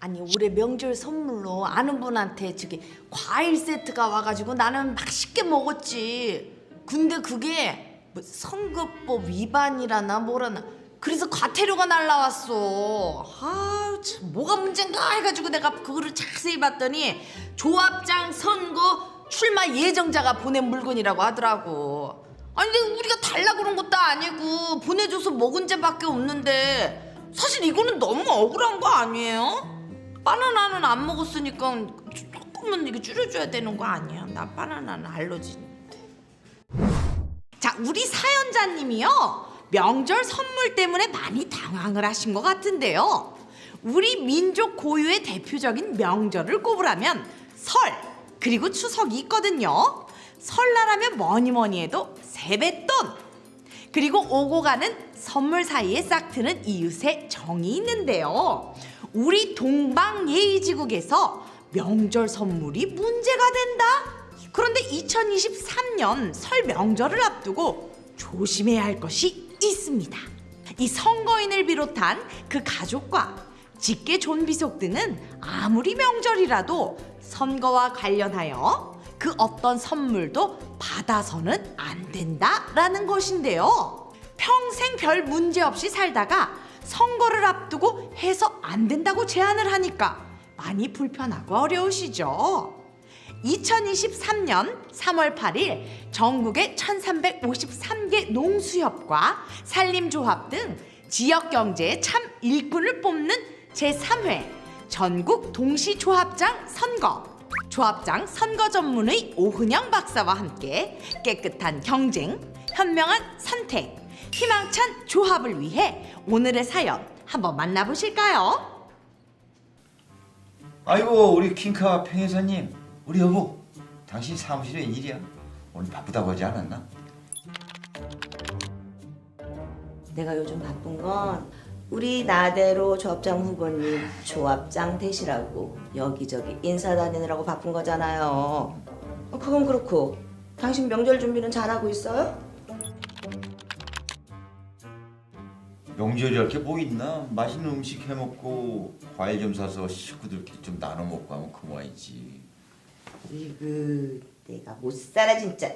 아니 올해 명절 선물로 아는 분한테 저기 과일 세트가 와가지고 나는 맛있게 먹었지. 근데 그게 뭐 선거법 위반이라나 뭐라나 그래서 과태료가 날라왔어. 아우 참 뭐가 문제인가 해가지고 내가 그거를 자세히 봤더니 조합장 선거 출마 예정자가 보낸 물건이라고 하더라고. 아니 근데 우리가 달라 그런 것도 아니고 보내줘서 먹은 죄밖에 없는데 사실 이거는 너무 억울한 거 아니에요? 바나나는 안 먹었으니까 조금은 이게 줄여줘야 되는 거 아니야? 나 바나나는 알러지인데. 자, 우리 사연자님이요. 명절 선물 때문에 많이 당황을 하신 것 같은데요. 우리 민족 고유의 대표적인 명절을 꼽으라면 설 그리고 추석이 있거든요. 설날하면 뭐니 뭐니 해도 세뱃돈 그리고 오고 가는 선물 사이에 싹 트는 이웃의 정이 있는데요. 우리 동방예의지국에서 명절 선물이 문제가 된다. 그런데 2023년 설 명절을 앞두고 조심해야 할 것이 있습니다. 이 선거인을 비롯한 그 가족과 직계 존비속 등은 아무리 명절이라도 선거와 관련하여 그 어떤 선물도 받아서는 안 된다라는 것인데요. 평생 별 문제 없이 살다가 선거를 앞두고 해서 안 된다고 제안을 하니까 많이 불편하고 어려우시죠. 2023년 3월 8일 전국의 1353개 농수협과 산림조합 등 지역 경제의 참 일꾼을 뽑는 제3회 전국 동시조합장 선거 조합장 선거 전문의 오은영 박사와 함께 깨끗한 경쟁, 현명한 선택, 희망찬 조합을 위해 오늘의 사연 한번 만나보실까요? 아이고 우리 킹카 팽회사님 우리 여보 당신 사무실에 웬일이야? 오늘 바쁘다고 하지 않았나? 내가 요즘 바쁜 건 우리 나대로 조합장 후보님 조합장 되시라고 여기저기 인사 다니느라고 바쁜 거잖아요. 어, 그건 그렇고 당신 명절 준비는 잘하고 있어요? 명절이랄 게뭐 있나? 맛있는 음식 해 먹고 과일 좀 사서 식구들끼리 좀 나눠 먹고 하면 그만이지 이그 내가 못 살아 진짜.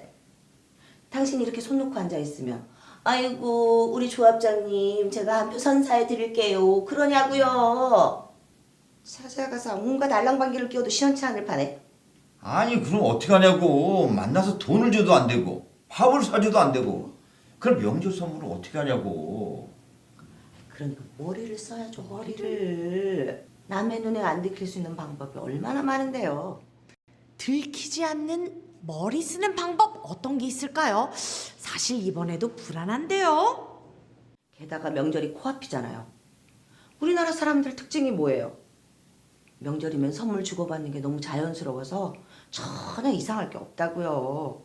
당신 이렇게 손 놓고 앉아 있으면 아이고 우리 조합장님 제가 한 표 선사해 드릴게요. 그러냐고요. 찾아가서 온갖 알랑방귀를 끼워도 시원치 않을 판에. 아니 그럼 어떻게 하냐고. 만나서 돈을 줘도 안 되고 밥을 사줘도 안 되고. 그럼 명절 선물을 어떻게 하냐고. 그러니까 머리를 써야죠 머리를. 남의 눈에 안 들킬 수 있는 방법이 얼마나 많은데요. 들키지 않는 머리 쓰는 방법 어떤 게 있을까요? 사실 이번에도 불안한데요. 게다가 명절이 코앞이잖아요 우리나라 사람들 특징이 뭐예요? 명절이면 선물 주고받는 게 너무 자연스러워서 전혀 이상할 게 없다고요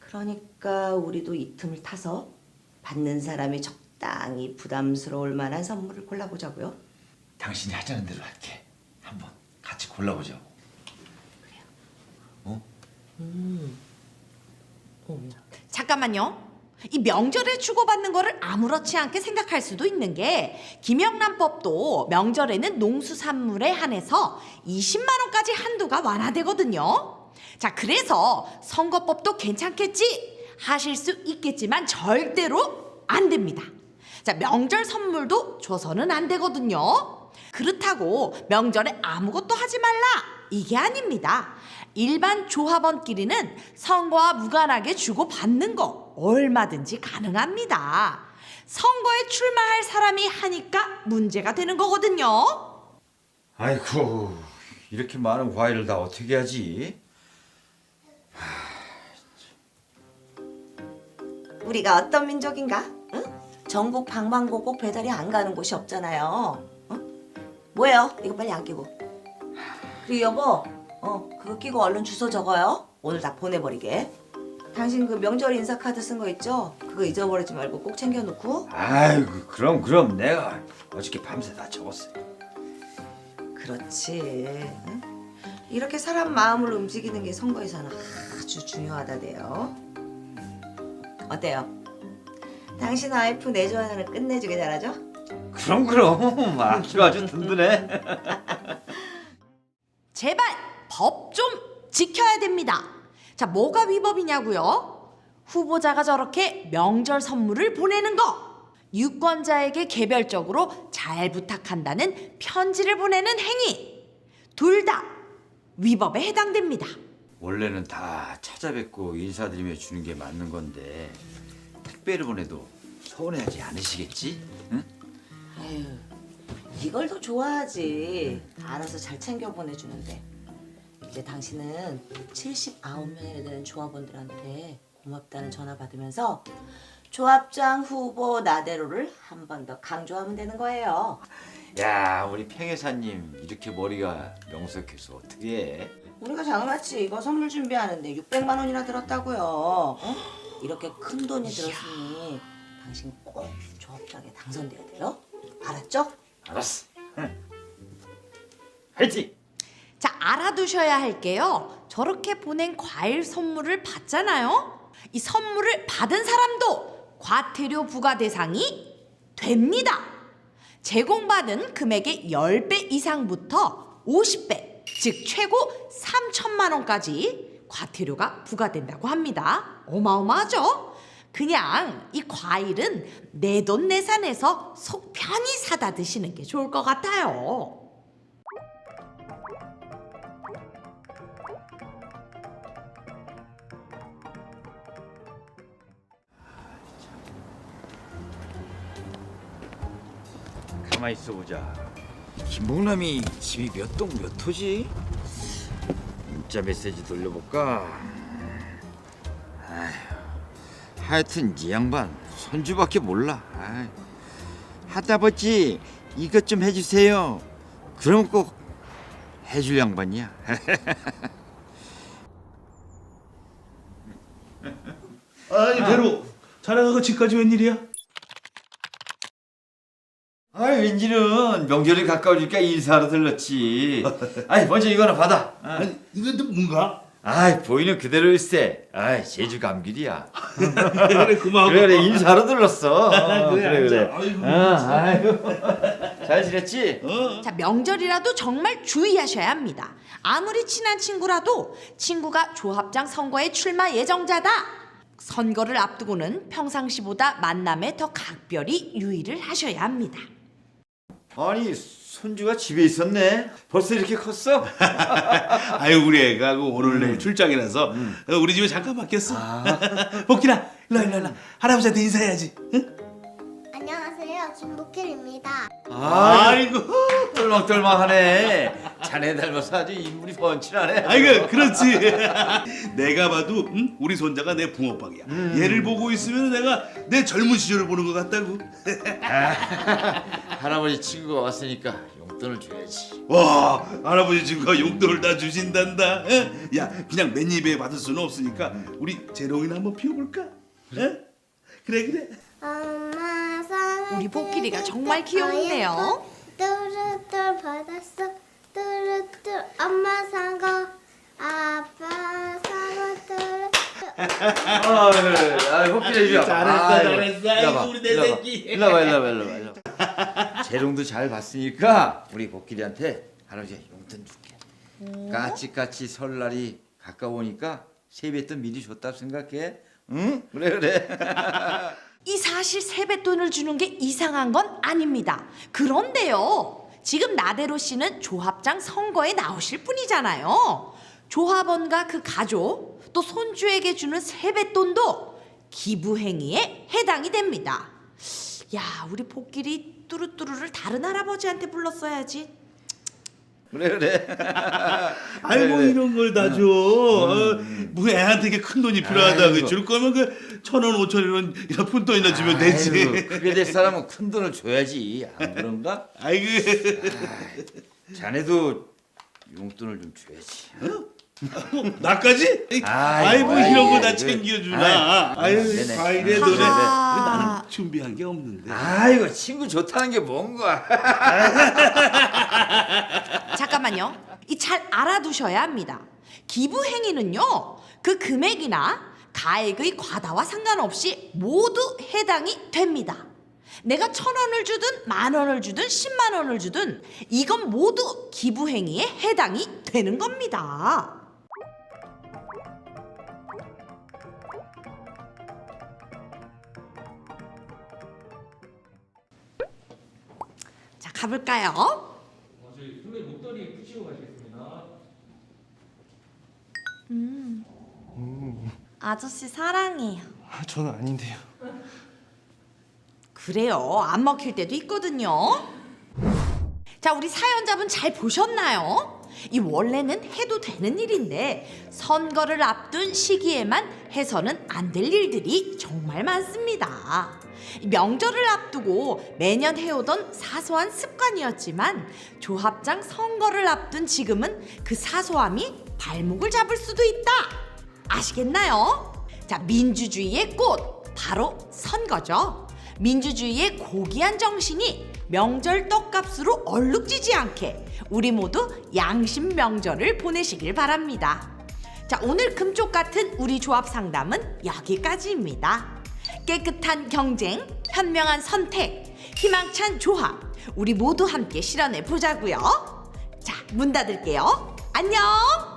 그러니까 우리도 이 틈을 타서 받는 사람이 적당히 부담스러울 만한 선물을 골라보자고요 당신이 하자는 대로 할게 한번 같이 골라보자고 어? 잠깐만요. 이 명절에 주고받는 거를 아무렇지 않게 생각할 수도 있는 게 김영란법도 명절에는 농수산물에 한해서 20만 원까지 한도가 완화되거든요. 자, 그래서 선거법도 괜찮겠지 하실 수 있겠지만 절대로 안 됩니다. 자, 명절 선물도 줘서는 안 되거든요. 그렇다고 명절에 아무것도 하지 말라 이게 아닙니다. 일반 조합원끼리는 선거와 무관하게 주고 받는 거 얼마든지 가능합니다. 선거에 출마할 사람이 하니까 문제가 되는 거거든요. 아이고 이렇게 많은 과일을 다 어떻게 하지? 우리가 어떤 민족인가? 응? 전국 방방곡곡 배달이 안 가는 곳이 없잖아요. 응? 뭐예요? 이거 빨리 안 끼고. 그리고 여보, 어 그거 끼고 얼른 주소 적어요. 오늘 다 보내버리게. 당신 그 명절 인사 카드 쓴 거 있죠? 그거 잊어버리지 말고 꼭 챙겨놓고. 아이고 그럼 그럼 내가 어저께 밤새 다 적었어요 그렇지. 응? 이렇게 사람 마음을 움직이는 게 선거에서는 아주 중요하다대요. 어때요? 당신 와이프 내 좋아하는 끝내주게 잘하죠? 그럼 그럼 아주 아주 든든해. 제발 법 좀 지켜야 됩니다. 자, 뭐가 위법이냐고요? 후보자가 저렇게 명절 선물을 보내는 거. 유권자에게 개별적으로 잘 부탁한다는 편지를 보내는 행위. 둘 다 위법에 해당됩니다. 원래는 다 찾아뵙고 인사드리며 주는 게 맞는 건데 택배를 보내도 서운해하지 않으시겠지? 응? 아유, 이걸 더 좋아하지. 알아서 잘 챙겨 보내주는데. 이제 당신은 79명이나 되는 조합원들한테 고맙다는 전화 받으면서 조합장 후보 나대로를 한 번 더 강조하면 되는 거예요. 야 우리 팽혜사님 이렇게 머리가 명석해서 어떻게 해? 우리가 장난치 이거 선물 준비하는데 600만 원이나 들었다고요. 어? 이렇게 큰 돈이 들었으니 당신 꼭 조합장에 당선돼야 돼요. 알았죠? 알았어. 응. 화이팅! 자, 알아두셔야 할 게요. 저렇게 보낸 과일 선물을 받잖아요. 이 선물을 받은 사람도 과태료 부과 대상이 됩니다. 제공받은 금액의 10배 이상부터 50배, 즉 최고 3천만 원까지 과태료가 부과된다고 합니다. 어마어마하죠? 그냥 이 과일은 내 돈 내산해서 속 편히 사다 드시는 게 좋을 것 같아요. 가만히 있어 보자. 김봉남이 집이 몇 동 몇 호지? 문자 메시지 돌려볼까? 아휴, 하여튼 이 양반 손주밖에 몰라. 아이, 하다버지 이것 좀 해주세요. 그럼 꼭 해줄 양반이야. 아니 배로 자네가 집까지 웬일이야? 아 왠지는 명절이 가까워지니까 인사하러 들렀지. 아이 먼저 이거나 받아. 아, 아니 이건 또 뭔가? 아이 보이는 그대로 일세. 아이 제주 감귤이야. 그래 고마워 그래 그래 인사하러 들렀어. 어, 그래, 그래 그래. 아이고, 어, 아이고 잘 지냈지? 어? 자, 명절이라도 정말 주의하셔야 합니다. 아무리 친한 친구라도 친구가 조합장 선거에 출마 예정자다. 선거를 앞두고는 평상시보다 만남에 더 각별히 유의를 하셔야 합니다. 아니 손주가 집에 있었네. 벌써 이렇게 컸어? 아유 우리 애가 그 오늘 내일 출장이라서 어, 우리 집에 잠깐 맡겼어 복희나 일로 와, 일로 와, 일로 와. 할아버지한테 인사해야지 응? 안녕하세요. 김복길입니다. 아이고 똘망똘망하네. 자네 닮아서 아주 인물이 번칠하네. 아이고 그렇지 내가 봐도 응? 우리 손자가 내 붕어빵이야 얘를 보고 있으면 내가 내 젊은 시절을 보는 것 같다고 할아버지 친구가 왔으니까 용돈을 줘야지. 와 할아버지 친구가 용돈을 다 주신단다 에? 야 그냥 맨입에 받을 수는 없으니까 우리 재롱이나 한번 피워볼까? 에? 그래 그래 엄마 사랑. 우리 복길이가 정말 귀여운데요. 뚜루뚜 받았어. 뚜루뚜 엄마 사고 아빠 사고 뚜루. 아, 그래. 아, 호피를 해줘. 잘했어, 잘했어. 아이고, 우리 내. 새끼. 일로 와봐, 일로 와봐, 일로 와봐. 재롱도 잘 봤으니까 우리 복길이한테 할아버지 용돈 줄게. 까치까치 설날이 가까우니까 세뱃돈 미리 줬다 생각해. 응? 그래 그래. 이 사실 세뱃돈을 주는 게 이상한 건 아닙니다. 그런데요. 지금 나대로 씨는 조합장 선거에 나오실 분이잖아요. 조합원과 그 가족 또 손주에게 주는 세뱃돈도 기부 행위에 해당이 됩니다. 야, 우리 복길이 뚜루뚜루를 다른 할아버지한테 불렀어야지. 그래 그래. 아이고 그래. 이런 걸 다 줘. 어, 뭐 애한테 이게 큰 돈이 필요하다. 아이고. 그줄 거면 그 천 원, 오천 원 이런 푼 돈이나 주면 되지. 아이고, 그게 될 사람은 큰 돈을 줘야지. 안 그런가? 아이고. 자네도 용돈을 좀 줘야지. 나까지? 아이고, 아이고 아이고, 이런 거다 아이고. 챙겨주나? 아유 네네. 과일에 노래 하하. 나는 준비한 게 없는데. 아이고 친구 좋다는 게 뭔가. 잠깐만요. 이 잘 알아두셔야 합니다. 기부 행위는요. 그 금액이나 가액의 과다와 상관없이 모두 해당이 됩니다. 내가 천 원을 주든 만 원을 주든 십만 원을 주든 이건 모두 기부 행위에 해당이 되는 겁니다. 가볼까요? 아저씨 사랑해요. 저는 아닌데요. 그래요. 안 먹힐 때도 있거든요. 자, 우리 사연자분 잘 보셨나요? 이 원래는 해도 되는 일인데 선거를 앞둔 시기에만 해서는 안 될 일들이 정말 많습니다. 이 명절을 앞두고 매년 해오던 사소한 습관이었지만 조합장 선거를 앞둔 지금은 그 사소함이 발목을 잡을 수도 있다. 아시겠나요? 자, 민주주의의 꽃 바로 선거죠. 민주주의의 고귀한 정신이 명절 떡값으로 얼룩지지 않게 우리 모두 양심 명절을 보내시길 바랍니다. 자, 오늘 금쪽 같은 우리 조합 상담은 여기까지입니다. 깨끗한 경쟁, 현명한 선택, 희망찬 조합, 우리 모두 함께 실현해 보자고요. 자, 문 닫을게요. 안녕!